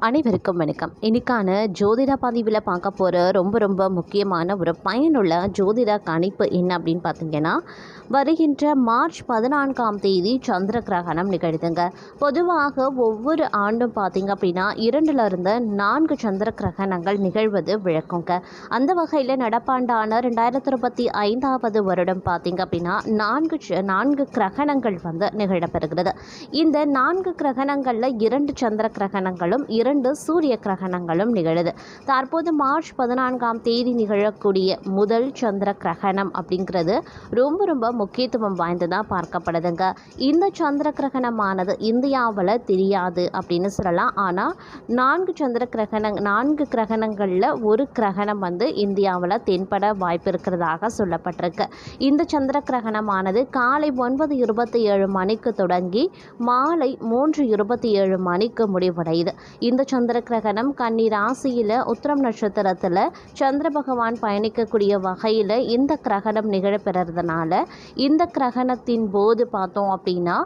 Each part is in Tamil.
அனைவருக்கும் வணக்கம். இன்னைக்கான ஜோதிட பதிவில் பார்க்க போகிற ரொம்ப ரொம்ப முக்கியமான ஒரு பயனுள்ள ஜோதிட கணிப்பு என்ன அப்படின்னு பார்த்தீங்கன்னா வருகின்ற மார்ச் பதினான்காம் தேதி சந்திர கிரகணம் நிகழ்துங்க. பொதுவாக ஒவ்வொரு ஆண்டும் பார்த்தீங்க அப்படின்னா இரண்டுலேருந்து நான்கு சந்திர கிரகணங்கள் நிகழ்வது விளக்குங்க. அந்த வகையில் நடப்பாண்டான ரெண்டாயிரத்தி இருபத்தி ஐந்தாவது வருடம் பார்த்தீங்க அப்படின்னா நான்கு ச- நான்கு கிரகணங்கள் வந்து நிகழப்பெறுகிறது. இந்த நான்கு கிரகணங்களில் இரண்டு சந்திர கிரகணங்களும் இரண்டு சூரிய கிரகணங்களும் நிகழுது. தற்போது மார்ச் பதினான்காம் தேதி நிகழக்கூடிய முதல் சந்திர கிரகணம் அப்படிங்கிறது ரொம்ப ரொம்ப முக்கியத்துவம் வாய்ந்ததாக பார்க்கப்படுதுங்க. இந்த சந்திர கிரகணமானது இந்தியாவில் தெரியாது அப்படின்னு சொல்லலாம். ஆனால் நான்கு சந்திர கிரகண நான்கு கிரகணங்களில் ஒரு கிரகணம் வந்து இந்தியாவில் தென்பட வாய்ப்பு இருக்கிறதாக சொல்லப்பட்டிருக்கு. இந்த சந்திர கிரகணமானது காலை ஒன்பது இருபத்தி ஏழு மணிக்கு தொடங்கி மாலை மூன்று இருபத்தி ஏழு மணிக்கு முடிவடையுது. இந்த சந்திர கிரகணம் கன்னி ராசியில் உத்திரம் நட்சத்திரத்தில் சந்திர பகவான் பயணிக்கக்கூடிய வகையில் இந்த கிரகணம் நிகழப்பெறதுனால இந்த கிரகணத்தின் போது பார்த்தோம் அப்படின்னா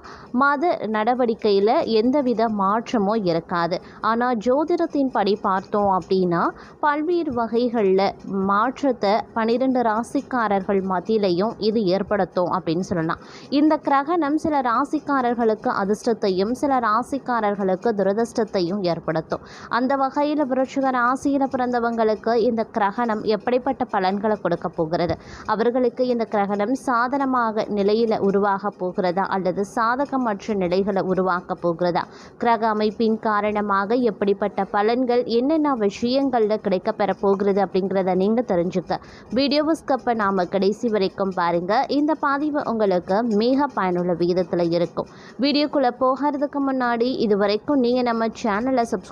மத நடவடிக்கையில் எந்தவித மாற்றமும் இருக்காது. ஆனால் ஜோதிடத்தின் படி பார்த்தோம் அப்படின்னா பல்வேறு வகைகளில் மாற்றத்தை பன்னிரெண்டு ராசிக்காரர்கள் மத்தியிலையும் இது ஏற்படுத்தும் அப்படின்னு சொல்லலாம். இந்த கிரகணம் சில ராசிக்காரர்களுக்கு அதிர்ஷ்டத்தையும் சில ராசிக்காரர்களுக்கு துரதிர்ஷ்டத்தையும் ஏற்படுத்தும். அந்த வகையில் விருச்சிக ராசியில் பிறந்தவங்களுக்கு இந்த கிரகணம் எப்படிப்பட்ட பலன்களை கொடுக்க போகிறது? அவர்களுக்கு இந்த கிரகணம் சாதனமாக நிலையில் உருவாக போகிறதா? அல்லது சாதகமற்ற நிலைகளை உருவாக்க போகிறதா? கிரக அமைப்பின் காரணமாக எப்படிப்பட்ட பலன்கள் என்னென்ன விஷயங்களில் கிடைக்கப்பெற போகிறது அப்படிங்கிறத நீங்கள் தெரிஞ்சுக்க. வீடியோவை ஸ்கப்பை நாம் கடைசி வரைக்கும் பாருங்கள் இந்த பதிவு உங்களுக்கு மிக பயனுள்ள விகிதத்தில் இருக்கும். வீடியோக்குள்ளே போகிறதுக்கு முன்னாடி இது வரைக்கும் நீங்கள் நம்ம சேனலை சப்ஸ்கிரைப்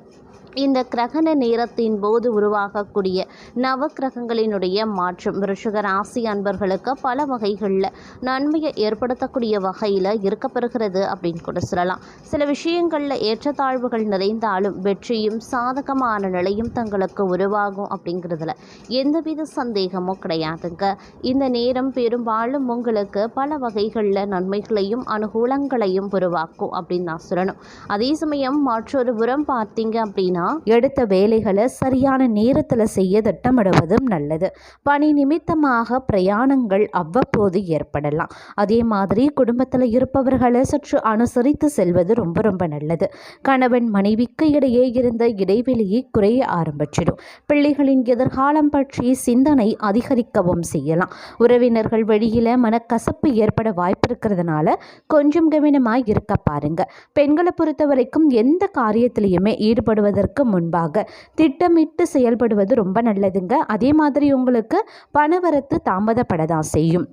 இந்த கிரகண நேரத்தின் போது உருவாகக்கூடிய நவ கிரகங்களினுடைய மாற்றம். ரிஷக ராசி அன்பர்களுக்கு பல வகைகளில் நன்மையை ஏற்படுத்தக்கூடிய வகையில் இருக்கப்பெறுகிறது அப்படின்னு கூட சொல்லலாம். சில விஷயங்களில் ஏற்றத்தாழ்வுகள் நிறைந்தாலும் வெற்றியும் சாதகமான நிலையும் தங்களுக்கு உருவாகும் அப்படிங்கிறதுல எந்தவித சந்தேகமும் கிடையாதுங்க. இந்த நேரம் பெரும்பாலும் உங்களுக்கு பல வகைகளில் நன்மைகளையும் அனுகூலங்களையும் உருவாக்கும் அப்படின்னு நான் சொல்லணும். அதே சமயம் மற்றொரு புறம் பார்த்தீங்க அப்படின்னா எடுத்த வேலைகளை சரியான நேரத்தில் செய்ய திட்டமிடுவதும் நல்லது. பணி நிமித்தமாக பிரயாணங்கள் அவ்வப்போது ஏற்படலாம். அதே மாதிரி குடும்பத்தில் இருப்பவர்களை சற்று அனுசரித்து செல்வது ரொம்ப ரொம்ப நல்லது. கணவன் மனைவிக்கு இடையே இருந்த இடைவெளியை குறைய ஆரம்பிச்சிடும். பிள்ளைகளின் எதிர்காலம் பற்றி சிந்தனை அதிகரிக்கவும் செய்யலாம். உறவினர்கள் வழியில் மனக்கசப்பு ஏற்பட வாய்ப்பு இருக்கிறதுனால கொஞ்சம் கவனமாக இருக்க பாருங்க. பெண்களை பொறுத்த வரைக்கும் எந்த காரியத்திலையுமே ஈடுபடுவதற்கு முன்பாக திட்டமிட்டு செயல்படுவது ரொம்ப நல்லதுங்க. அதே மாதிரி உங்களுக்கு பணவரத்து தாமதப்பட தான் செய்யும்.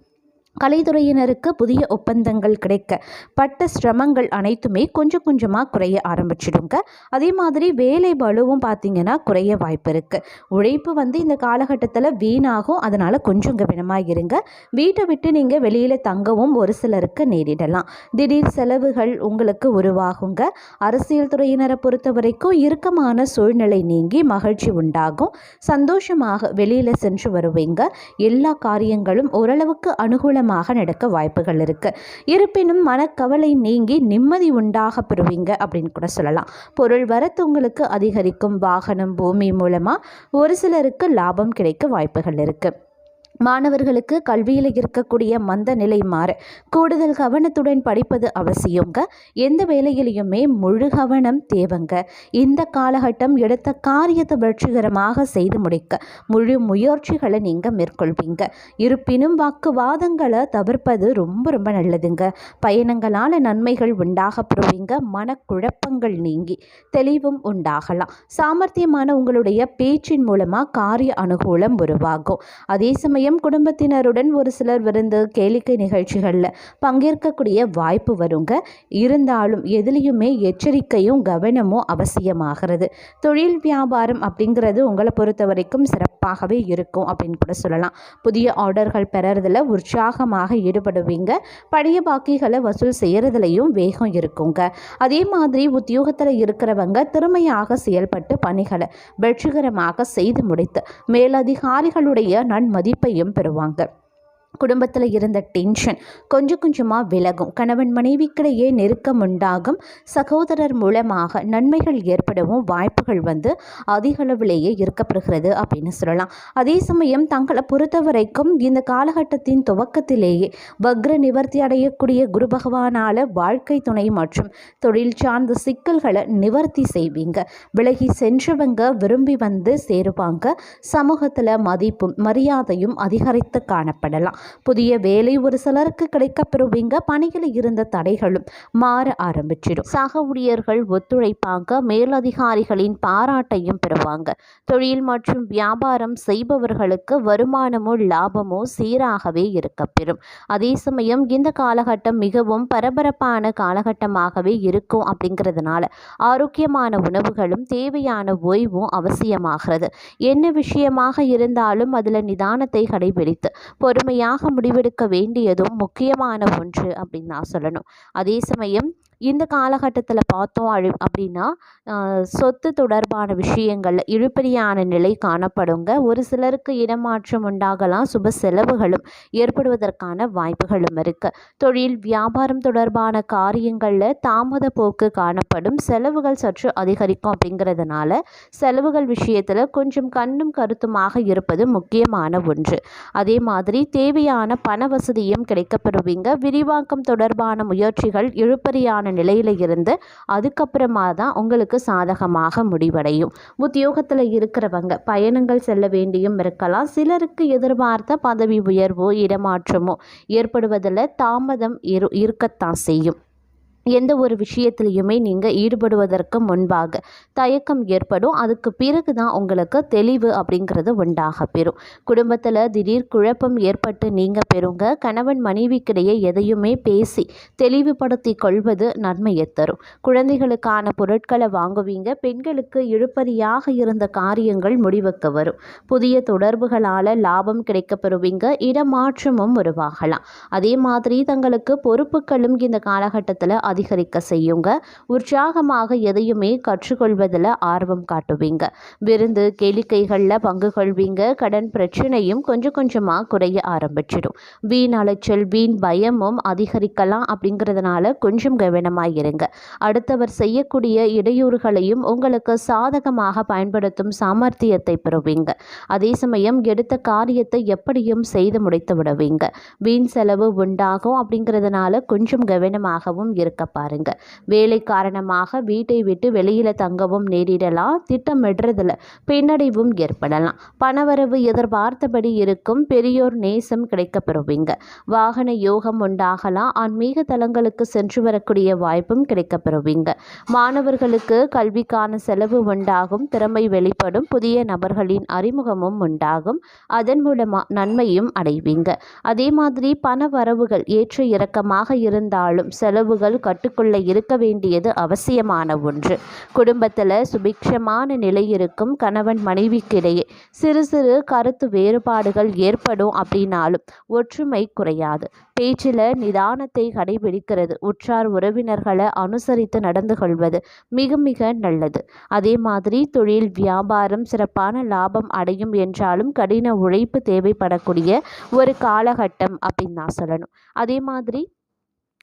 கலைத்துறையினருக்கு புதிய ஒப்பந்தங்கள் கிடைக்க பட்ட சிரமங்கள் அனைத்துமே கொஞ்சம் கொஞ்சமாக குறைய ஆரம்பிச்சிடுங்க. அதே மாதிரி வேலை பளுவும் பார்த்தீங்கன்னா குறைய வாய்ப்பு இருக்குது உழைப்பு வந்து இந்த காலகட்டத்தில் வீணாகும். அதனால் கொஞ்சம் கவனமாக இருங்க. வீட்டை விட்டு நீங்கள் வெளியில் தங்கவும் ஒரு சிலருக்கு நேரிடலாம். திடீர் செலவுகள் உங்களுக்கு உருவாகுங்க. அரசியல் துறையினரை பொறுத்த வரைக்கும் இறுக்கமான சூழ்நிலை நீங்கி மகிழ்ச்சி உண்டாகும். சந்தோஷமாக வெளியில் சென்று வருவீங்க. எல்லா காரியங்களும் ஓரளவுக்கு அனுகூலமாக நடக்க வாய்ப்புகள் இருக்கு. இருப்பினும் மனக்கவலை நீங்கி நிம்மதி உண்டாக பெறுவீங்க அப்படின்னு கூட சொல்லலாம். பொருள் வரத்து உங்களுக்கு அதிகரிக்கும். வாகனம் பூமி மூலமாக ஒரு சிலருக்கு லாபம் கிடைக்க வாய்ப்புகள் இருக்கு. மாணவர்களுக்கு கல்வியில் இருக்கக்கூடிய மந்த நிலை மாற கூடுதல் கவனத்துடன் படிப்பது அவசியங்க எந்த வேலையிலையுமே முழு கவனம் தேவைங்க. இந்த காலகட்டம் எடுத்த காரியத்தை வெற்றிகரமாக செய்து முடிக்க முழு முயற்சிகளை நீங்கள் மேற்கொள்வீங்க. இருப்பினும் வாக்குவாதங்களை தவிர்ப்பது ரொம்ப ரொம்ப நல்லதுங்க. பயணங்களால் நன்மைகள் உண்டாக பெறுவீங்க. மனக்குழப்பங்கள் நீங்கி தெளிவும் உண்டாகலாம். சாமர்த்தியமான உங்களுடைய பேச்சின் மூலமாக காரிய அனுகூலம் உருவாகும். அதே சமயம் சமயம் குடும்பத்தினருடன் ஒரு சிலர் விருந்து கேளிக்கை நிகழ்ச்சிகளில் பங்கேற்கக்கூடிய வாய்ப்பு வருங்க. இருந்தாலும் எதுலேயுமே எச்சரிக்கையும் கவனமும் அவசியமாகிறது. தொழில் வியாபாரம் அப்படிங்கிறது உங்களை பொறுத்த வரைக்கும் சிறப்பாகவே இருக்கும் அப்படின்னு கூட சொல்லலாம். புதிய ஆர்டர்கள் பெறறதுல உற்சாகமாக ஈடுபடுவீங்க. பழைய பாக்கிகளை வசூல் செய்கிறதுலையும் வேகம் இருக்குங்க. அதே மாதிரி உத்தியோகத்தில் இருக்கிறவங்க திறமையாக செயல்பட்டு பணிகளை வெற்றிகரமாக செய்து முடித்து மேலதிகாரிகளுடைய நன்மதிப்பையும் பெறுவாங்க. குடும்பத்தில் இருந்த டென்ஷன் கொஞ்சம் கொஞ்சமாக விலகும். கணவன் மனைவிக்கிடையே நெருக்கம் உண்டாகும். சகோதரர் மூலமாக நன்மைகள் ஏற்படவும் வாய்ப்புகள் வந்து அதிக அளவிலேயே இருக்கப்படுகிறது அப்படின்னு சொல்லலாம். அதே சமயம் தங்களை பொறுத்த வரைக்கும் இந்த காலகட்டத்தின் துவக்கத்திலேயே வக்ர நிவர்த்தி அடையக்கூடிய குரு பகவானால் வாழ்க்கை துணை மற்றும் தொழில் சார்ந்த சிக்கல்களை நிவர்த்தி செய்வீங்க. விலகி சென்றவங்க விரும்பி வந்து சேருவாங்க. சமூகத்தில் மதிப்பும் மரியாதையும் அதிகரித்து காணப்படலாம். புதிய வேலை ஒரு சிலருக்கு கிடைக்கப்பெறுவீங்க பணியில் இருந்த தடைகளும் மாற ஆரம்பிச்சிடும். சக ஊழியர்கள் ஒத்துழைப்பாங்க மேலதிகாரிகளின் பாராட்டையும் பெறுவாங்க. தொழில் மற்றும் வியாபாரம் செய்பவர்களுக்கு வருமானமோ லாபமோ சீராகவே இருக்கப்பெறும் அதே சமயம் இந்த காலகட்டம் மிகவும் பரபரப்பான காலகட்டமாகவே இருக்கும் அப்படிங்கிறதுனால ஆரோக்கியமான உணவுகளும் தேவையான ஓய்வும் அவசியமாகிறது. என்ன விஷயமாக இருந்தாலும் அதில் நிதானத்தை கடைபிடித்து பொறுமையாக முடிவெடுக்க வேண்டியதும் முக்கியமான ஒன்று அப்படின்னு நான் சொல்லணும். அதே சமயம் இந்த காலகட்டத்தில் பார்த்தோம் அழி அப்படின்னா சொத்து தொடர்பான விஷயங்கள் இழுபறியான நிலை காணப்படுங்க. ஒரு சிலருக்கு இடமாற்றம் உண்டாகலாம் சுப செலவுகளும் ஏற்படுவதற்கான வாய்ப்புகளும் இருக்குது தொழில் வியாபாரம் தொடர்பான காரியங்களில் தாமத போக்கு காணப்படும். செலவுகள் சற்று அதிகரிக்கும் அப்படிங்கிறதுனால செலவுகள் விஷயத்தில் கொஞ்சம் கண்ணும் கருத்துமாக இருப்பது முக்கியமான ஒன்று. அதே மாதிரி தேவையான பண வசதியும் கிடைக்கப்பெறுவீங்க விரிவாக்கம் தொடர்பான முயற்சிகள் இழுபறியான நிலையில இருந்து அதுக்கப்புறமா தான் உங்களுக்கு சாதகமாக முடிவடையும். உத்தியோகத்தில் இருக்கிறவங்க பயணங்கள் செல்ல வேண்டியும் இருக்கலாம். சிலருக்கு எதிர்பார்த்த பதவி உயர்வோ இடமாற்றமோ ஏற்படுவதில் தாமதம் இரு இருக்கத்தான் செய்யும். எந்த ஒரு விஷயத்துலையுமே நீங்கள் ஈடுபடுவதற்கு முன்பாக தயக்கம் ஏற்படும். அதுக்கு பிறகு தான் உங்களுக்கு தெளிவு அப்படிங்கிறது உண்டாக பெறும். குடும்பத்தில் திடீர் குழப்பம் ஏற்பட்டு நீங்கள் பெறுங்க. கணவன் மனைவிக்கிடையே எதையுமே பேசி தெளிவுபடுத்தி கொள்வது நன்மையை தரும். குழந்தைகளுக்கான பொருட்களை வாங்குவீங்க. பெண்களுக்கு இழுப்பறியாக இருந்த காரியங்கள் முடிவுக்கு வரும். புதிய தொடர்புகளால் லாபம் கிடைக்க பெறுவீங்க. இடமாற்றமும் உருவாகலாம். அதே மாதிரி தங்களுக்கு பொறுப்புகளும் இந்த காலகட்டத்தில் அதிகரிக்க செய்யுங்க. உற்சாகமாக எதையுமே கற்றுக்கொள்வதில் ஆர்வம் காட்டுவீங்க. விருந்து கேளிக்கைகளில் பங்கு கொள்வீங்க. கடன் பிரச்சனையும் கொஞ்சம் கொஞ்சமாக குறைய ஆரம்பிச்சிடும். வீண் அலைச்சல் வீண் பயமும் அதிகரிக்கலாம் அப்படிங்கிறதுனால கொஞ்சம் கவனமாக இருங்க. அடுத்தவர் செய்யக்கூடிய இடையூறுகளையும் உங்களுக்கு சாதகமாக பயன்படுத்தும் சாமர்த்தியத்தை பெறுவீங்க. அதே சமயம் எடுத்த காரியத்தை எப்படியும் செய்து முடித்து விடுவீங்க. வீண் செலவு உண்டாகும் அப்படிங்கிறதுனால கொஞ்சம் கவனமாகவும் இருக்க பாருங்க. வேலை காரணமாக வீட்டை விட்டு வெளியில தங்கவும் நேரிடலாம் திட்டமிடுறதுல பின்னடைவும் ஏற்படலாம். பணவரவு எதிர்பார்த்தபடி இருக்கும் பெரியோர் நேசம் கிடைக்கப்பெறுவீங்க. வாகன யோகம் உண்டாகலாம் ஆன்மீக தலங்களுக்கு சென்று வரக்கூடிய வாய்ப்பும் கிடைக்கப்பெறுவீங்க. மாணவர்களுக்கு கல்விக்கான செலவு உண்டாகும் திறமை வெளிப்படும் புதிய நபர்களின் அறிமுகமும் உண்டாகும். அதன் மூலமா நன்மையும் அடைவீங்க. அதே மாதிரி பண வரவுகள் ஏற்ற இறக்கமாக இருந்தாலும் செலவுகள் கட்டுக்குள்ளே இருக்க வேண்டியது அவசியமான ஒன்று. குடும்பத்தில் சுபிக்ஷமான நிலை இருக்கும் கணவன் மனைவிக்கிடையே சிறு சிறு கருத்து வேறுபாடுகள் ஏற்படும் அப்படின்னாலும் ஒற்றுமை குறையாது. பேச்சில் நிதானத்தை கடைபிடிக்கிறது உற்றார் உறவினர்களை அனுசரித்து நடந்து கொள்வது மிக மிக நல்லது. அதே மாதிரி தொழில் வியாபாரம் சிறப்பான லாபம் அடையும் என்றாலும் கடின உழைப்பு தேவைப்படக்கூடிய ஒரு காலகட்டம் அப்படின்னு நான் சொல்லணும். அதே மாதிரி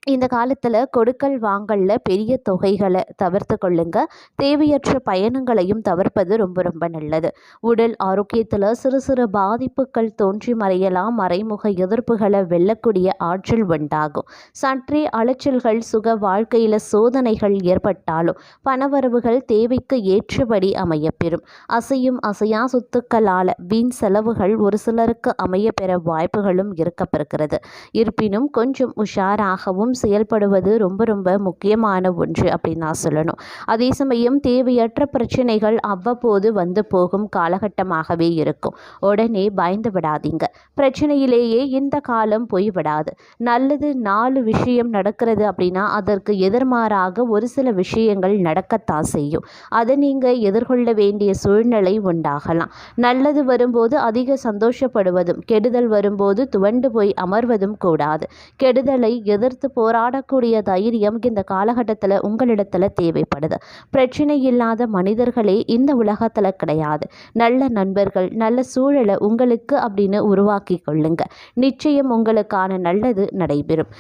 இந்த காலத்தில் கொடுக்கல் வாங்கல்ல பெரிய தொகைகளை தவிர்த்து கொள்ளுங்க. தேவையற்ற பயணங்களையும் தவிர்ப்பது ரொம்ப ரொம்ப நல்லது. உடல் ஆரோக்கியத்தில் சிறு சிறு பாதிப்புகள் தோன்றி மறையலாம். மறைமுக எதிர்ப்புகளை வெல்லக்கூடிய ஆற்றல் உண்டாகும். சற்றே அலைச்சல்கள் சுக வாழ்க்கையில் சோதனைகள் ஏற்பட்டாலும் பணவரவுகள் தேவைக்கு ஏற்றபடி அமையப்பெறும். அசையும் அசையா சொத்துக்களால் வீண் செலவுகள் ஒரு சிலருக்கு அமையப்பெற வாய்ப்புகளும் இருக்கப்பெறுகிறது. இருப்பினும் கொஞ்சம் உஷாராகவும் செயல்படுவது ரொம்ப ரொம்ப முக்கியமான ஒன்று அப்படின்னு நான் சொல்லணும். அதே சமயம் தேவையற்ற பிரச்சனைகள் அவ்வப்போது வந்து போகும் காலகட்டமாகவே இருக்கும். உடனே பயந்து விடாதீங்க. பிரச்சனையிலேயே இந்த காலம் போய்விடாது நல்லது நாலு விஷயம் நடக்கிறது அப்படின்னா அதற்கு எதிர்மாறாக ஒரு சில விஷயங்கள் நடக்கத்தான் செய்யும். அதை நீங்கள் எதிர்கொள்ள வேண்டிய சூழ்நிலை உண்டாகலாம். நல்லது வரும்போது அதிக சந்தோஷப்படுவதும் கெடுதல் வரும்போது துவண்டு போய் அமர்வதும் கூடாது. கெடுதலை எதிர்த்து போ போராடக்கூடிய தைரியம் இந்த காலகட்டத்தில் உங்களிடத்தில் தேவைப்படுது. பிரச்சனை இல்லாத மனிதர்களே இந்த உலகத்தில் கிடையாது. நல்ல நண்பர்கள் நல்ல சூழலை உங்களுக்கு அப்படின்னு உருவாக்கி கொள்ளுங்க. நிச்சயம் உங்களுக்கான நல்லது நடைபெறும்.